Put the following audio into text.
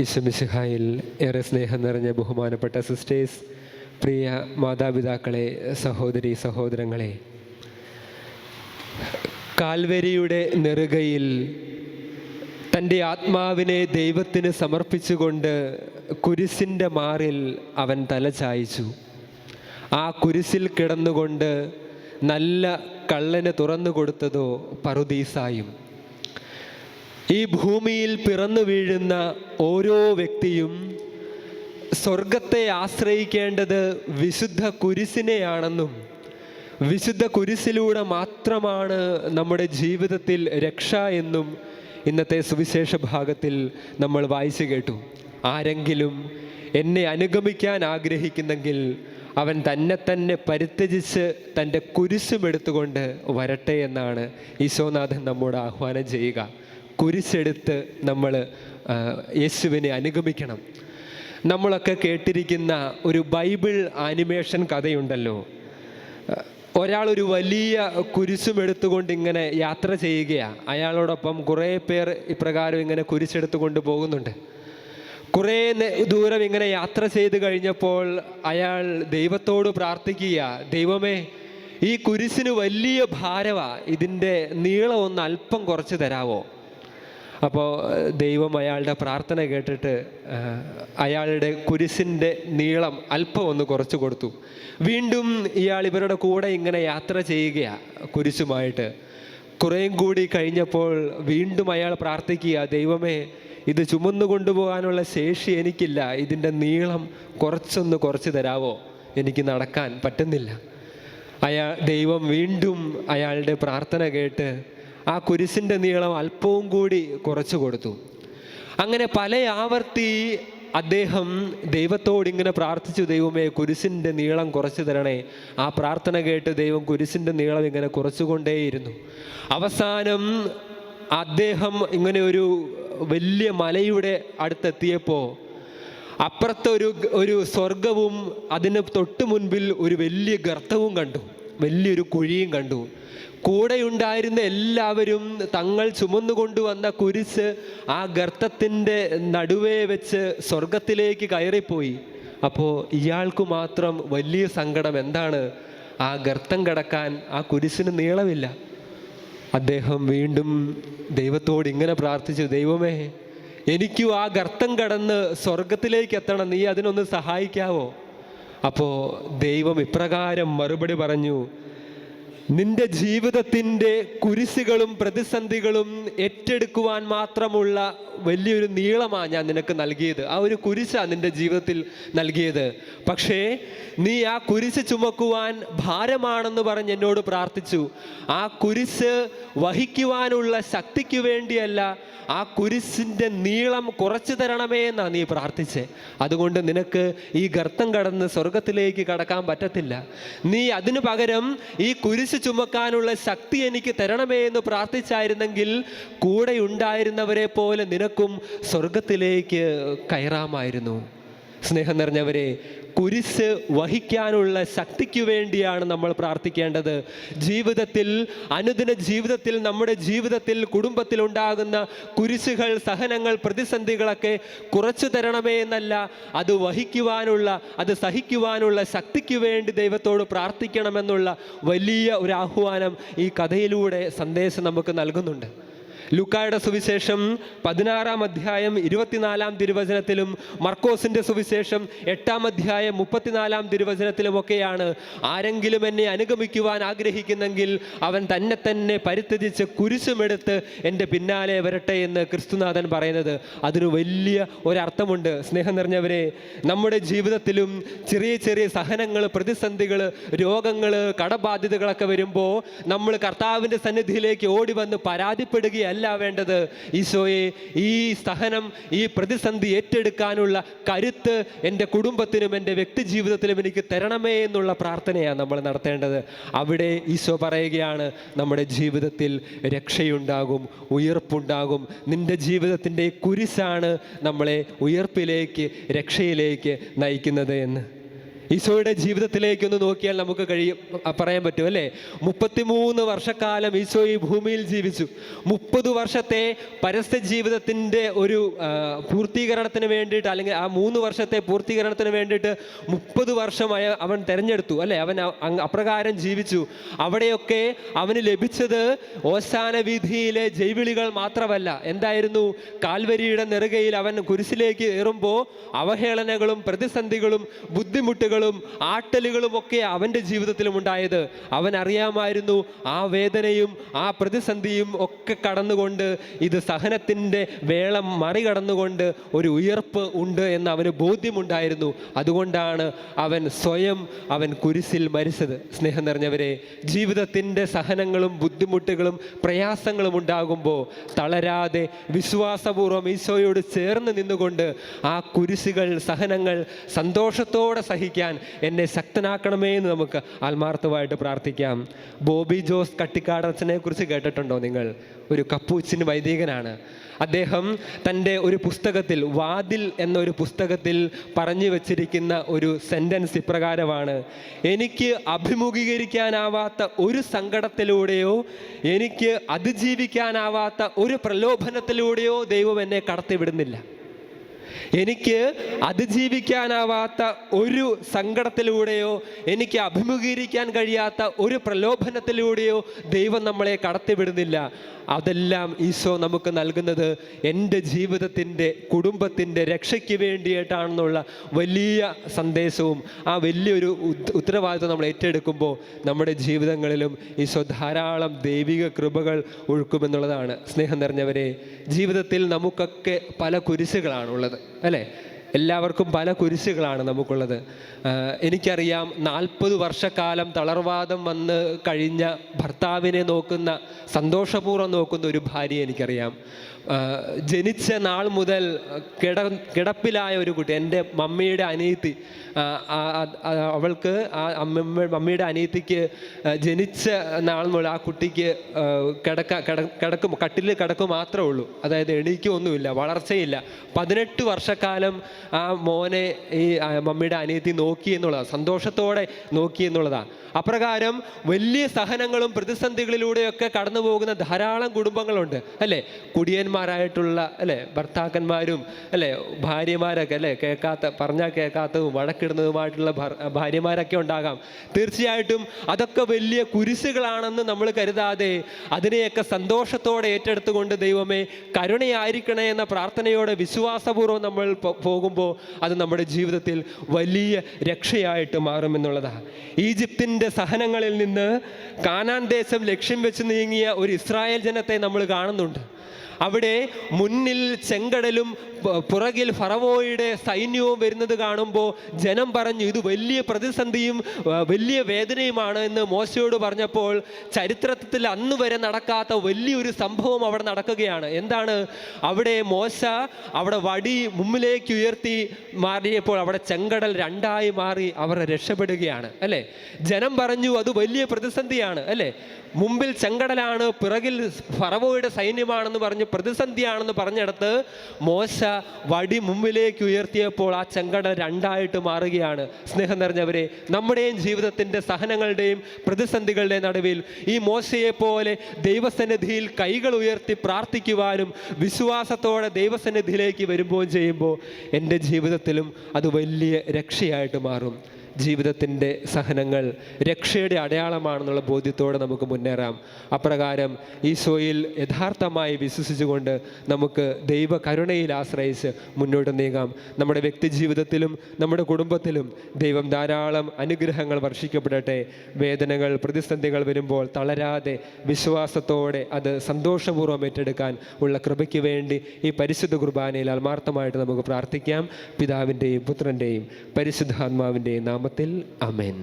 ഈശ്വമിശിഹായിൽ ഏറെ സ്നേഹം നിറഞ്ഞ ബഹുമാനപ്പെട്ട സിസ്റ്റേഴ്സ് പ്രിയ മാതാപിതാക്കളെ സഹോദരി സഹോദരങ്ങളെ കാൽവരിയുടെ നെറുകയിൽ തന്റെ ആത്മാവിനെ ദൈവത്തിന് സമർപ്പിച്ചുകൊണ്ട് കുരിശിന്റെ മാറിൽ അവൻ തലചായിച്ചു ആ കുരിശിൽ കിടന്നുകൊണ്ട് നല്ല കള്ളന് തുറന്നു കൊടുത്തതോ പറുദീസായും. ഈ ഭൂമിയിൽ പിറന്നു വീഴുന്ന ഓരോ വ്യക്തിയും സ്വർഗത്തെ ആശ്രയിക്കേണ്ടത് വിശുദ്ധ കുരിശിനെയാണെന്നും വിശുദ്ധ കുരിശിലൂടെ മാത്രമാണ് നമ്മുടെ ജീവിതത്തിൽ രക്ഷ എന്നും ഇന്നത്തെ സുവിശേഷ ഭാഗത്തിൽ നമ്മൾ വായിച്ചു കേട്ടു. ആരെങ്കിലും എന്നെ അനുഗമിക്കാൻ ആഗ്രഹിക്കുന്നെങ്കിൽ അവൻ തന്നെ തന്നെ പരിത്യജിച്ച് തന്റെ കുരിശുമെടുത്തുകൊണ്ട് വരട്ടെ എന്നാണ് ഈശോനാഥൻ നമ്മോട് ആഹ്വാനം ചെയ്യുക. കുരിശെടുത്ത് നമ്മൾ യേശുവിനെ അനുഗമിക്കണം. നമ്മളൊക്കെ കേട്ടിരിക്കുന്ന ഒരു ബൈബിൾ ആനിമേഷൻ കഥയുണ്ടല്ലോ. ഒരാൾ ഒരു വലിയ കുരിശും എടുത്തുകൊണ്ട് ഇങ്ങനെ യാത്ര ചെയ്യുകയാണ് അയാളോടൊപ്പം കുറേ പേർ ഇപ്രകാരം ഇങ്ങനെ കുരിശെടുത്തുകൊണ്ട് പോകുന്നുണ്ട്. കുറേ ദൂരം ഇങ്ങനെ യാത്ര ചെയ്ത് കഴിഞ്ഞപ്പോൾ അയാൾ ദൈവത്തോട് പ്രാർത്ഥിക്കുക ദൈവമേ ഈ കുരിശിന് വലിയ ഭാരവാ. ഇതിന്റെ നീളം ഒന്ന് അല്പം കുറച്ച് തരാവോ? അപ്പോൾ ദൈവം അയാളുടെ പ്രാർത്ഥന കേട്ടിട്ട് അയാളുടെ കുരിശിന്റെ നീളം അല്പം ഒന്ന് കുറച്ച് കൊടുത്തു. വീണ്ടും ഇയാൾ ഇവരുടെ കൂടെ ഇങ്ങനെ യാത്ര ചെയ്യുകയാണ് കുരിശുമായിട്ട്. കുറേയും കൂടി കഴിഞ്ഞപ്പോൾ വീണ്ടും അയാൾ പ്രാർത്ഥിക്കുക ദൈവമേ ഇത് ചുമന്നു കൊണ്ടുപോകാനുള്ള ശേഷി എനിക്കില്ല. ഇതിന്റെ നീളം കുറച്ചൊന്ന് കുറച്ച് തരാവോ? എനിക്ക് നടക്കാൻ പറ്റുന്നില്ല. അയാൾ ദൈവം വീണ്ടും അയാളുടെ പ്രാർത്ഥന കേട്ട് ആ കുരിശിന്റെ നീളം അല്പവും കൂടി കുറച്ചു കൊടുത്തു. അങ്ങനെ പല ആവർത്തി അദ്ദേഹം ദൈവത്തോട് ഇങ്ങനെ പ്രാർത്ഥിച്ചു ദൈവമേ കുരിശിന്റെ നീളം കുറച്ചു തരണേ. ആ പ്രാർത്ഥന കേട്ട് ദൈവം കുരിശിന്റെ നീളം ഇങ്ങനെ കുറച്ചുകൊണ്ടേയിരുന്നു. അവസാനം അദ്ദേഹം ഇങ്ങനെ ഒരു വലിയ മലയുടെ അടുത്തെത്തിയപ്പോൾ അപ്പുറത്തെ ഒരു ഒരു സ്വർഗവും അതിന് തൊട്ട് മുൻപിൽ ഒരു വലിയ ഗർത്തവും കണ്ടു. വലിയൊരു കുഴിയും കണ്ടു. കൂടെയുണ്ടായിരുന്ന എല്ലാവരും തങ്ങൾ ചുമന്നുകൊണ്ടുവന്ന കുരിശ് ആ ഗർത്തത്തിന്റെ നടുവേ വെച്ച് സ്വർഗത്തിലേക്ക് കയറിപ്പോയി. അപ്പോൾ ഇയാൾക്ക് മാത്രം വലിയ സങ്കടം. എന്താണ്? ആ ഗർത്തം കടക്കാൻ ആ കുരിശിന് നീളമില്ല. അദ്ദേഹം വീണ്ടും ദൈവത്തോട് ഇങ്ങനെ പ്രാർത്ഥിച്ചു ദൈവമേ എനിക്കും ആ ഗർത്തം കടന്ന് സ്വർഗത്തിലേക്ക് എത്തണം. നീ അതിനൊന്ന് സഹായിക്കാവോ? അപ്പോൾ ദൈവം ഇപ്രകാരം മറുപടി പറഞ്ഞു നിന്റെ ജീവിതത്തിന്റെ കുരിശുകളും പ്രതിസന്ധികളും ഏറ്റെടുക്കുവാൻ മാത്രമുള്ള വലിയൊരു നീളമാണ് ഞാൻ നിനക്ക് നൽകിയത്. ആ ഒരു കുരിശാണ് നിന്റെ ജീവിതത്തിൽ നൽകിയത്. പക്ഷേ നീ ആ കുരിശ് ചുമക്കുവാൻ ഭാരമാണെന്ന് പറഞ്ഞ് എന്നോട് പ്രാർത്ഥിച്ചു. ആ കുരിശ് വഹിക്കുവാനുള്ള ശക്തിക്ക് വേണ്ടിയല്ല ആ കുരിശിന്റെ നീളം കുറച്ചു തരണമേ എന്നാണ് നീ പ്രാർത്ഥിച്ചേ. അതുകൊണ്ട് നിനക്ക് ഈ ഗർത്തം കടന്ന് സ്വർഗത്തിലേക്ക് കടക്കാൻ പറ്റത്തില്ല. നീ അതിനു പകരം ഈ കുരിശ് ചുമക്കാനുള്ള ശക്തി എനിക്ക് തരണമേ എന്ന് പ്രാർത്ഥിച്ചായിരുന്നെങ്കിൽ കൂടെ ഉണ്ടായിരുന്നവരെ പോലെ നിനക്കും സ്വർഗത്തിലേക്ക് കയറാമായിരുന്നു. സ്നേഹം നിറഞ്ഞവരെ കുരിശ് വഹിക്കാനുള്ള ശക്തിക്ക് വേണ്ടിയാണ് നമ്മൾ പ്രാർത്ഥിക്കേണ്ടത്. ജീവിതത്തിൽ അനുദിന ജീവിതത്തിൽ നമ്മുടെ ജീവിതത്തിൽ കുടുംബത്തിൽ ഉണ്ടാകുന്ന കുരിശുകൾ സഹനങ്ങൾ പ്രതിസന്ധികളൊക്കെ കുറച്ചു തരണമേ എന്നല്ല അത് വഹിക്കുവാനുള്ള അത് സഹിക്കുവാനുള്ള ശക്തിക്ക് വേണ്ടി ദൈവത്തോട് പ്രാർത്ഥിക്കണമെന്നുള്ള വലിയ ഒരു ആഹ്വാനം ഈ കഥയിലൂടെ സന്ദേശം നമുക്ക് നൽകുന്നുണ്ട്. ലൂക്കായുടെ സുവിശേഷം പതിനാറാം അധ്യായം ഇരുപത്തിനാലാം തിരുവചനത്തിലും മർക്കോസിന്റെ സുവിശേഷം എട്ടാം അധ്യായം മുപ്പത്തിനാലാം തിരുവചനത്തിലുമൊക്കെയാണ്. ആരെങ്കിലും എന്നെ അനുഗമിക്കുവാൻ ആഗ്രഹിക്കുന്നെങ്കിൽ അവൻ തന്നെ തന്നെ പരിത്യജിച്ച് കുരിശുമെടുത്ത് എന്റെ പിന്നാലെ വരട്ടെ എന്ന് ക്രിസ്തുനാഥൻ പറയുന്നത്. അതിന് വലിയ ഒരർത്ഥമുണ്ട്. സ്നേഹം നിറഞ്ഞവരെ നമ്മുടെ ജീവിതത്തിലും ചെറിയ ചെറിയ സഹനങ്ങൾ പ്രതിസന്ധികൾ രോഗങ്ങൾ കടബാധ്യതകളൊക്കെ വരുമ്പോൾ നമ്മൾ കർത്താവിന്റെ സന്നിധിയിലേക്ക് ഓടി വന്ന് പരാതിപ്പെടുകയല്ല. വേണ്ടത്. ഈശോയെ ഈ സഹനം ഈ പ്രതിസന്ധി ഏറ്റെടുക്കാനുള്ള കരുത്ത് എന്റെ കുടുംബത്തിനും എന്റെ വ്യക്തി ജീവിതത്തിലും എനിക്ക് തരണമേ എന്നുള്ള പ്രാർത്ഥനയാണ് നമ്മൾ നടത്തേണ്ടത്. അവിടെ ഈശോ പറയുകയാണ് നമ്മുടെ ജീവിതത്തിൽ രക്ഷയുണ്ടാകും ഉയർപ്പുണ്ടാകും. നിന്റെ ജീവിതത്തിന്റെ കുരിശാണ് നമ്മളെ ഉയർപ്പിലേക്ക് രക്ഷയിലേക്ക് നയിക്കുന്നത് എന്ന്. ഈശോയുടെ ജീവിതത്തിലേക്ക് ഒന്ന് നോക്കിയാൽ നമുക്ക് കഴിയും പറയാൻ പറ്റും അല്ലേ? മുപ്പത്തിമൂന്ന് വർഷക്കാലം ഈശോ ഈ ഭൂമിയിൽ ജീവിച്ചു. മുപ്പത് വർഷത്തെ പരസ്യ ജീവിതത്തിന്റെ ഒരു പൂർത്തീകരണത്തിന് വേണ്ടിയിട്ട് അല്ലെങ്കിൽ ആ മൂന്ന് വർഷത്തെ പൂർത്തീകരണത്തിന് വേണ്ടിയിട്ട് മുപ്പത് വർഷം അവൻ തിരഞ്ഞെടുത്തു അല്ലേ? അവൻ അപ്രകാരം ജീവിച്ചു. അവിടെയൊക്കെ അവന് ലഭിച്ചത് ഓശാന വീതിയിലെ ജൈവിളികൾ മാത്രമല്ല. എന്തായിരുന്നു? കാൽവരിയുടെ നെറുകയിൽ അവൻ കുരിശിലേക്ക് ഏറുമ്പോൾ അവഹേളനകളും പ്രതിസന്ധികളും ബുദ്ധിമുട്ടുകളും ആട്ടലുകളും ഒക്കെ അവന്റെ ജീവിതത്തിലും ഉണ്ടായത്. അവൻ അറിയാമായിരുന്നു ആ വേദനയും ആ പ്രതിസന്ധിയും ഒക്കെ കടന്നുകൊണ്ട് ഇത് സഹനത്തിന്റെ വേളം മറികടന്നുകൊണ്ട് ഒരു ഉയർപ്പ് ഉണ്ട് എന്ന് അവന് ബോധ്യമുണ്ടായിരുന്നു. അതുകൊണ്ടാണ് അവൻ സ്വയം അവൻ കുരിശിൽ മരിച്ചത്. സ്നേഹം നിറഞ്ഞവരെ ജീവിതത്തിന്റെ സഹനങ്ങളും ബുദ്ധിമുട്ടുകളും പ്രയാസങ്ങളും ഉണ്ടാകുമ്പോൾ തളരാതെ വിശ്വാസപൂർവം ഈശോയോട് ചേർന്ന് നിന്നുകൊണ്ട് ആ കുരിശുകൾ സഹനങ്ങൾ സന്തോഷത്തോടെ സഹിക്കാൻ എന്നെ ശക്തനാക്കണമേ എന്ന് നമുക്ക് ആത്മാർത്ഥമായിട്ട് പ്രാർത്ഥിക്കാം. ബോബി ജോസ് കട്ടിക്കാടച്ചനെ കുറിച്ച് കേട്ടിട്ടുണ്ടോ നിങ്ങൾ? ഒരു കപ്പൂച്ചിന് വൈദികനാണ്. അദ്ദേഹം തന്റെ ഒരു പുസ്തകത്തിൽ വാതിൽ എന്നൊരു പുസ്തകത്തിൽ പറഞ്ഞു വച്ചിരിക്കുന്ന ഒരു സെന്റൻസ് ഇപ്രകാരമാണ്. എനിക്ക് അഭിമുഖീകരിക്കാനാവാത്ത ഒരു സങ്കടത്തിലൂടെയോ എനിക്ക് അതിജീവിക്കാനാവാത്ത ഒരു പ്രലോഭനത്തിലൂടെയോ ദൈവം എന്നെ കടത്തിവിടുന്നില്ല. എനിക്ക് അതിജീവിക്കാനാവാത്ത ഒരു സങ്കടത്തിലൂടെയോ എനിക്ക് അഭിമുഖീകരിക്കാൻ കഴിയാത്ത ഒരു പ്രലോഭനത്തിലൂടെയോ ദൈവം നമ്മളെ കടത്തിവിടുന്നില്ല. അതെല്ലാം ഈശോ നമുക്ക് നൽകുന്നത് എന്റെ ജീവിതത്തിന്റെ കുടുംബത്തിന്റെ രക്ഷയ്ക്ക് വേണ്ടിയിട്ടാണെന്നുള്ള വലിയ സന്ദേശവും ആ വലിയൊരു ഉത്ത- ഉത്തരവാദിത്വം നമ്മൾ ഏറ്റെടുക്കുമ്പോൾ നമ്മുടെ ജീവിതങ്ങളിലും ഈശോ ധാരാളം ദൈവിക കൃപകൾ ഒഴുക്കുമെന്നുള്ളതാണ്. സ്നേഹം നിറഞ്ഞവരെ ജീവിതത്തിൽ നമുക്കൊക്കെ പല കുരിശുകളാണുള്ളത്. അല്ലേ? എല്ലാവർക്കും പല കുരിശുകളാണ് നമുക്കുള്ളത്. എനിക്കറിയാം നാൽപ്പത് വർഷക്കാലം തളർവാദം വന്ന് കഴിഞ്ഞ ഭർത്താവിനെ നോക്കുന്ന സന്തോഷപൂർവം നോക്കുന്ന ഒരു ഭാര്യ എനിക്കറിയാം. ജനിച്ച നാൾ മുതൽ കിട കിടപ്പിലായ ഒരു കുട്ടി എന്റെ മമ്മിയുടെ അനിയത്തി അവൾക്ക് ആ അമ്മ മമ്മിയുടെ അനിയത്തിക്ക് ജനിച്ച നാൾ മുതൽ ആ കുട്ടിക്ക് കിടക്ക കിട കിടക്കും കട്ടിൽ കിടക്കും മാത്രമേ ഉള്ളൂ. അതായത് എണീക്കൊന്നുമില്ല വളർച്ചയില്ല. പതിനെട്ട് വർഷക്കാലം ആ മോനെ ഈ മമ്മിയുടെ അനിയത്തി നോക്കി എന്നുള്ളതാണ് സന്തോഷത്തോടെ നോക്കി എന്നുള്ളതാണ് അപ്രകാരം വലിയ സഹനങ്ങളും പ്രതിസന്ധികളിലൂടെയൊക്കെ കടന്നു പോകുന്ന ധാരാളം കുടുംബങ്ങളുണ്ട് അല്ലേ? കുടിയന്മാരായിട്ടുള്ള അല്ലേ ഭർത്താക്കന്മാരും അല്ലേ ഭാര്യമാരൊക്കെ അല്ലേ കേൾക്കാത്ത പറഞ്ഞാൽ കേൾക്കാത്തതും വഴക്കിടുന്നതുമായിട്ടുള്ള ഭാര്യമാരൊക്കെ ഉണ്ടാകാം. തീർച്ചയായിട്ടും അതൊക്കെ വലിയ കുരിശുകളാണെന്ന് നമ്മൾ കരുതാതെ അതിനെയൊക്കെ സന്തോഷത്തോടെ ഏറ്റെടുത്തുകൊണ്ട് ദൈവമേ കരുണയായിരിക്കണേ എന്ന പ്രാർത്ഥനയോടെ വിശ്വാസപൂർവം നമ്മൾ പോകുമ്പോൾ അത് നമ്മുടെ ജീവിതത്തിൽ വലിയ രക്ഷയായിട്ട് മാറുമെന്നുള്ളതാണ് ഈജിപ്തിന്റെ സഹനങ്ങളിൽ നിന്ന് കാനാൻ ദേശം ലക്ഷ്യം വെച്ച് നീങ്ങിയ ഒരു ഇസ്രായേൽ ജനത്തെ നമ്മൾ കാണുന്നുണ്ട്. അവിടെ മുന്നിൽ ചെങ്കടലും പുറകിൽ ഫറവോയുടെ സൈന്യവും വരുന്നത് കാണുമ്പോൾ ജനം പറഞ്ഞു ഇത് വലിയ പ്രതിസന്ധിയും വലിയ വേദനയുമാണ് എന്ന് മോശയോട് പറഞ്ഞപ്പോൾ ചരിത്രത്തിൽ അന്ന് വരെ നടക്കാത്ത വലിയൊരു സംഭവം അവിടെ നടക്കുകയാണ്. എന്താണ്? അവിടെ മോശ അവിടെ വടി മുമ്പിലേക്ക് ഉയർത്തി മാറിയപ്പോൾ അവിടെ ചെങ്കടൽ രണ്ടായി മാറി അവർ രക്ഷപ്പെടുകയാണ്. അല്ലേ? ജനം പറഞ്ഞു അത് വലിയ പ്രതിസന്ധിയാണ്. അല്ലേ? മുമ്പിൽ ചെങ്കടലാണ് പിറകിൽ ഫറവോയുടെ സൈന്യമാണെന്ന് പറഞ്ഞ് പ്രതിസന്ധിയാണെന്ന് പറഞ്ഞിടത്ത് മോശ വടി മുമ്പിലേക്ക് ഉയർത്തിയപ്പോൾ ആ ചെങ്കടൽ രണ്ടായിട്ട് മാറുകയാണ്. സ്നേഹം നിറഞ്ഞവരെ നമ്മുടെയും ജീവിതത്തിന്റെ സഹനങ്ങളുടെയും പ്രതിസന്ധികളുടെയും നടുവിൽ ഈ മോശയെ പോലെ ദൈവസന്നിധിയിൽ കൈകൾ ഉയർത്തി പ്രാർത്ഥിക്കുവാനും വിശ്വാസത്തോടെ ദൈവസന്നിധിയിലേക്ക് വരുമ്പോൾ ചെയ്യുമ്പോൾ എന്റെ ജീവിതത്തിലും അത് വലിയ രക്ഷയായിട്ട് മാറും. ജീവിതത്തിന്റെ സഹനങ്ങൾ രക്ഷയുടെ അടയാളമാണെന്നുള്ള ബോധ്യത്തോടെ നമുക്ക് മുന്നേറാം. അപ്രകാരം ഈശോയിൽ യഥാർത്ഥമായി വിശ്വസിച്ചുകൊണ്ട് നമുക്ക് ദൈവ കരുണയിൽ ആശ്രയിച്ച് മുന്നോട്ട് നീങ്ങാം. നമ്മുടെ വ്യക്തി ജീവിതത്തിലും നമ്മുടെ കുടുംബത്തിലും ദൈവം ധാരാളം അനുഗ്രഹങ്ങൾ വർഷിക്കപ്പെടട്ടെ. വേദനകൾ പ്രതിസന്ധികൾ വരുമ്പോൾ തളരാതെ വിശ്വാസത്തോടെ അത് സന്തോഷപൂർവം ഏറ്റെടുക്കാൻ ഉള്ള കൃപയ്ക്ക് വേണ്ടി ഈ പരിശുദ്ധ കുർബാനയിൽ ആത്മാർത്ഥമായിട്ട് നമുക്ക് പ്രാർത്ഥിക്കാം. പിതാവിന്റെയും പുത്രന്റെയും പരിശുദ്ധാത്മാവിന്റെയും നാമത്തിൽ അമേൻ